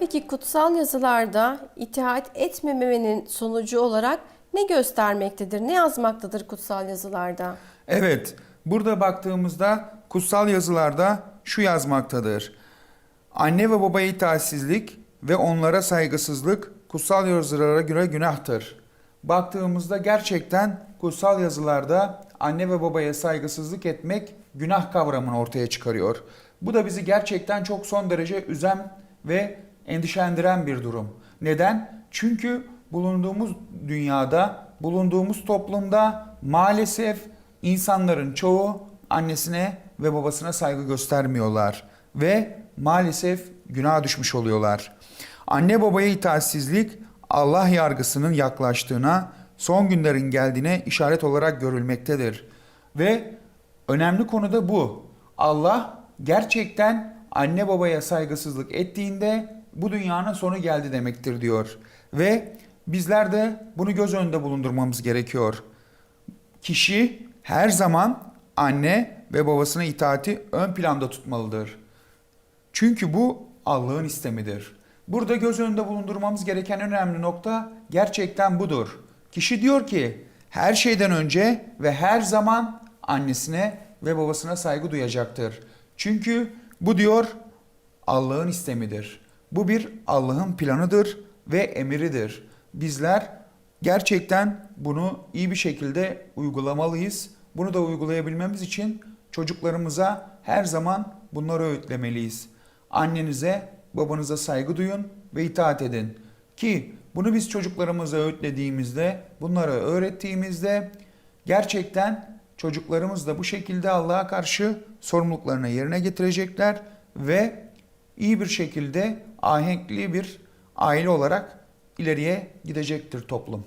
Peki kutsal yazılarda itaat etmemenin sonucu olarak ne göstermektedir? Ne yazmaktadır kutsal yazılarda? Evet, burada baktığımızda kutsal yazılarda şu yazmaktadır. Anne ve babaya itaatsizlik ve onlara saygısızlık kutsal yazılara göre günahtır. Baktığımızda gerçekten kutsal yazılarda anne ve babaya saygısızlık etmek günah kavramını ortaya çıkarıyor. Bu da bizi gerçekten çok son derece üzen ve endişelendiren bir durum. Neden? Çünkü bulunduğumuz dünyada, bulunduğumuz toplumda maalesef insanların çoğu annesine ve babasına saygı göstermiyorlar ve maalesef günaha düşmüş oluyorlar. Anne babaya itaatsizlik Allah yargısının yaklaştığına, son günlerin geldiğine işaret olarak görülmektedir. Ve önemli konu da bu. Allah gerçekten anne babaya saygısızlık ettiğinde bu dünyanın sonu geldi demektir diyor. Ve bizler de bunu göz önünde bulundurmamız gerekiyor. Kişi her zaman anne ve babasına itaati ön planda tutmalıdır. Çünkü bu Allah'ın istemidir. Burada göz önünde bulundurmamız gereken önemli nokta gerçekten budur. Kişi diyor ki her şeyden önce ve her zaman annesine ve babasına saygı duyacaktır. Çünkü bu diyor Allah'ın istemidir. Bu bir Allah'ın planıdır ve emiridir. Bizler gerçekten bunu iyi bir şekilde uygulamalıyız. Bunu da uygulayabilmemiz için çocuklarımıza her zaman bunları öğütlemeliyiz. Annenize, babanıza saygı duyun ve itaat edin. Ki bunu biz çocuklarımıza öğütlediğimizde, bunları öğrettiğimizde gerçekten çocuklarımız da bu şekilde Allah'a karşı sorumluluklarını yerine getirecekler ve iyi bir şekilde ahenkli bir aile olarak ileriye gidecektir toplum.